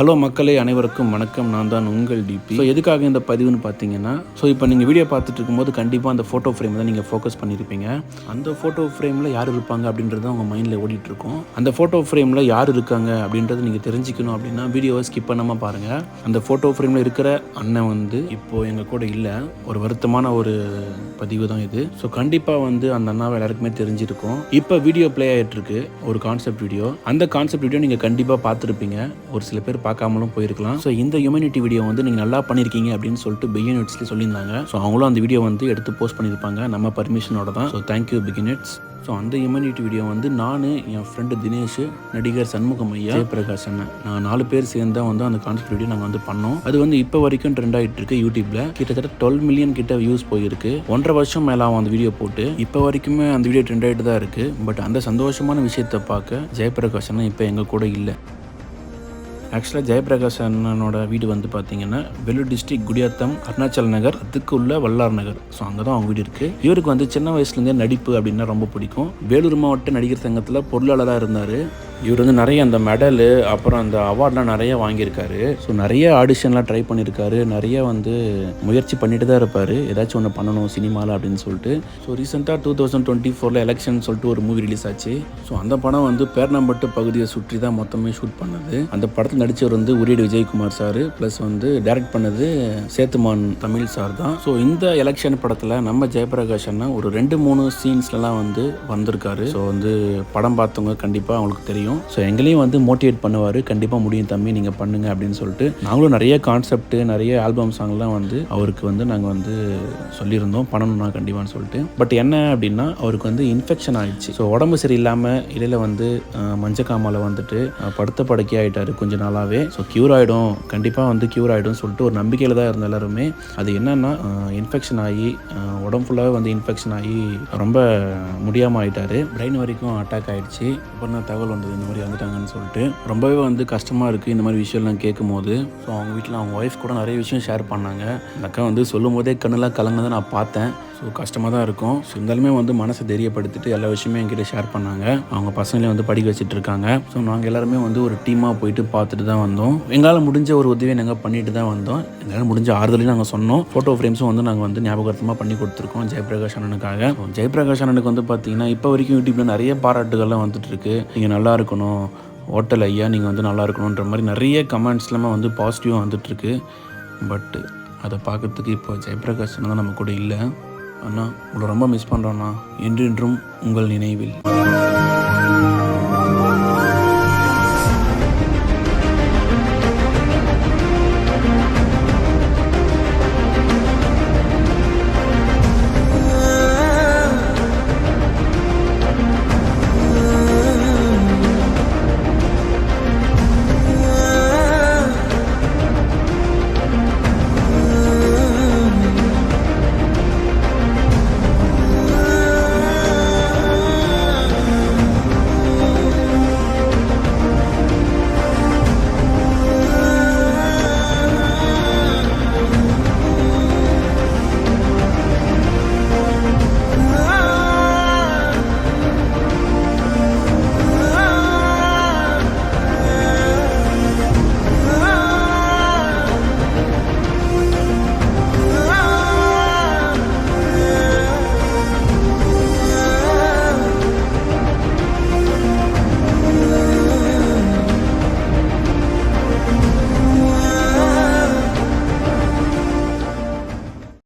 Hello மக்களே அனைவருக்கும் வணக்கம். நான் தான் உங்கள் டிபி ஸோ எதுக்காக இந்த பதிவுன்னு பார்த்தீங்கன்னா ஸோ இப்போ நீங்கள் வீடியோ பார்த்துட்டு இருக்கும்போது கண்டிப்பாக அந்த ஃபோட்டோ ஃப்ரேம் தான் நீங்கள் ஃபோக்கஸ் பண்ணியிருப்பீங்க அந்த ஃபோட்டோ ஃப்ரேமில் யார் இருப்பாங்க அப்படின்றது உங்கள் மைண்டில் ஓடிட்டு இருக்கும் அந்த ஃபோட்டோ ஃப்ரேமில் யார் இருக்காங்க அப்படின்றது நீங்கள் தெரிஞ்சுக்கணும் அப்படின்னா வீடியோவை ஸ்கிப் பண்ணாமல் பாருங்கள் அந்த ஃபோட்டோ ஃப்ரேமில் இருக்கிற அண்ணன் வந்து இப்போது எங்கள் கூட இல்லை. ஒரு வருத்தமான ஒரு பதிவு தான் இது. ஸோ கண்டிப்பாக வந்து அந்த அண்ணாவை எல்லாருக்குமே தெரிஞ்சிருக்கும். இப்போ வீடியோ ப்ளே ஆகிட்டு இருக்கு ஒரு கான்செப்ட் வீடியோ அந்த கான்செப்ட் வீடியோ நீங்கள் கண்டிப்பாக பார்த்துருப்பீங்க. ஒரு சில பேர் பார்க்காமலும் போயிருக்கலாம். ஸோ இந்த ஹியூமனிட்டி வீடியோ வந்து நீங்கள் நல்லா பண்ணியிருக்கீங்க அப்படின்னு சொல்லிட்டு பிகினட்ஸ்லேயே சொல்லியிருந்தாங்க. ஸோ அவங்களும் அந்த வீடியோ வந்து எடுத்து போஸ்ட் பண்ணியிருப்பாங்க. நம்ம பர்மிஷனோட தான். ஸோ தேங்க்யூ பிகினட்ஸ் ஸோ அந்த ஹியூமனிட்டி வீடியோ வந்து நான் என் ஃப்ரெண்டு தினேஷ் நடிகர் சண்முகம் ஐயா ஜெயபிரகாஷ் அண்ணன். நான் நாலு பேர் சேர்ந்து தான் வந்து அந்த கான்செப்ட் வீடியோ நாங்கள் வந்து பண்ணோம். அது வந்து இப்போ வரைக்கும் ட்ரெண்ட் ஆகிட்டு இருக்கு யூடியூப்ல கிட்டத்தட்ட டுவெல் மில்லியன் கிட்ட வியூஸ் போயிருக்கு. ஒன்றரை வருஷம் மேலே அந்த வீடியோ போட்டு. இப்போ வரைக்குமே அந்த வீடியோ ட்ரெண்ட் ஆகிட்டு தான் இருக்கு. பட் அந்த சந்தோஷமான விஷயத்தை பார்க்க ஜெயபிரகாஷ் அண்ணன் இப்போ எங்கள் கூட இல்லை. ஆக்சுவலாக ஜெயபிரகாஷ் அண்ணனோட வீடு வந்து பார்த்தீங்கன்னா வெள்ளூர் டிஸ்ட்ரிக்ட் குடியாத்தம் அருணாச்சல் நகர் அதுக்கு உள்ள வல்லார் நகர். ஸோ அங்கே தான் அவங்க வீடு இருக்குது இவருக்கு வந்து சின்ன வயசுலேருந்தே நடிப்பு அப்படின்னா ரொம்ப பிடிக்கும். வேலூர் மாவட்ட நடிகர் சங்கத்தில் பொருளாளராக இருந்தார். இவர் வந்து நிறைய அந்த மெடலு அப்புறம் அந்த அவார்ட்லாம் நிறைய வாங்கியிருக்காரு. ஸோ நிறைய ஆடிஷன்லாம் ட்ரை பண்ணியிருக்காரு. நிறைய வந்து முயற்சி பண்ணிட்டு தான் இருப்பார். ஏதாச்சும் ஒன்று பண்ணணும் சினிமாவில் அப்படின்னு சொல்லிட்டு. ஸோ ரீசெண்டாக டூ தௌசண்ட் டுவெண்ட்டி ஃபோரில் எலெக்ஷன் சொல்லிட்டு ஒரு மூவி ரிலீஸ் ஆச்சு. ஸோ அந்த படம் வந்து பேர்ணம்பட்டு பகுதியை சுற்றி தான் மொத்தமே ஷூட் பண்ணது. அந்த படத்தில் நடித்தவர் வந்து உரியடி விஜயகுமார் சார் ப்ளஸ் வந்து டைரக்ட் பண்ணது சேத்துமான் தமிழ் சார் தான். ஸோ இந்த எலெக்ஷன் படத்தில் நம்ம ஜெயபிரகாஷ் அண்ணா ஒரு ரெண்டு மூணு சீன்ஸ்லலாம் வந்து வந்திருக்காரு. ஸோ வந்து படம் பார்த்தவங்க கண்டிப்பாக அவங்களுக்கு தெரியும். ஸோ எங்களையும் வந்து மோட்டிவேட் பண்ணுவார். கண்டிப்பாக முடியும் தம்பி நீங்கள் பண்ணுங்க அப்படின்னு சொல்லிட்டு. நாங்களும் நிறைய கான்செப்ட் நிறைய ஆல்பம் சாங்லாம் வந்து அவருக்கு வந்து நாங்கள் வந்து சொல்லியிருந்தோம். பண்ணணும்னா கண்டிப்பான்னு சொல்லிட்டு. பட் என்ன அப்படின்னா அவருக்கு வந்து இன்ஃபெக்ஷன் ஆயிடுச்சு. ஸோ உடம்பு சரியில்லாமல் இடையில வந்து அஹ், மஞ்சக்காமால வந்துட்டு படுத்த படுக்கை ஆகிட்டாரு கொஞ்ச நாளாகவே ஸோ க்யூர் ஆகிடும் கண்டிப்பாக வந்து க்யூர் ஆகிடும் சொல்லிட்டு ஒரு நம்பிக்கையில் தான் இருந்த எல்லாருமே. அது என்னன்னா இன்ஃபெக்ஷன் ஆகி உடம்பு ஃபுல்லாகவே வந்து இன்ஃபெக்ஷன் ஆகி ரொம்ப முடியாமல் ஆகிட்டாரு பிரெயின் வரைக்கும் அட்டாக் ஆகிடுச்சு அப்புறம் தான் தகவல் வந்தது? இந்த மாதிரி வந்துட்டாங்கன்னு சொல்லிட்டு ரொம்பவே வந்து கஷ்டமாக இருக்குது இந்த மாதிரி விஷயம்லாம் கேட்கும்போது. ஸோ அவங்க வீட்டில் அவங்க ஒய்ஃப் கூட நிறைய விஷயம் ஷேர் பண்ணாங்க. அந்த அக்கா வந்து சொல்லும் போதே கண்ணெல்லாம் கலங்கினதை நான் பார்த்தேன். ஸோ கஷ்டமாக தான் இருக்கும். ஸோ இருந்தாலுமே வந்து மனசை தெரியப்படுத்திட்டு எல்லா விஷயமே என்கிட்ட ஷேர் பண்ணாங்க. அவங்க பசங்களையும் வந்து படிக்க வச்சுட்டு இருக்காங்க ஸோ நாங்கள் எல்லாருமே வந்து ஒரு டீமாக போயிட்டு பார்த்துட்டு தான் வந்தோம். எங்களால் முடிஞ்ச ஒரு உதவியை நாங்கள் பண்ணிட்டு தான் வந்தோம். எங்களால் முடிஞ்ச ஆறுதலையும் நாங்கள் சொன்னோம். ஃபோட்டோ ஃப்ரேம்ஸும் வந்து நாங்கள் வந்து ஞாபகார்த்தமாக பண்ணி கொடுத்துருக்கோம் ஜெயபிரகாஷ் அண்ணனுக்காக. ஜெயபிரகாஷ் அண்ணனுக்கு வந்து பார்த்தீங்கன்னா இப்போ வரைக்கும் யூடியூப்பில் நிறைய பாராட்டுகள்லாம் வந்துட்டு இருக்கு நீங்கள் நல்லா இருக்கணும். ஹோட்டல் ஐயா நீங்கள் வந்து நல்லா இருக்கணுன்ற மாதிரி நிறைய கமெண்ட்ஸ்லாமே வந்து பாசிட்டிவாக வந்துட்டுருக்கு பட் அதை பார்க்கறதுக்கு இப்போ ஜெயபிரகாஷ் தான் நம்ம கூட இல்லை. அண்ணா உங்களை ரொம்ப மிஸ் பண்ணுறோண்ணா என்றென்றும் உங்கள் நினைவில்.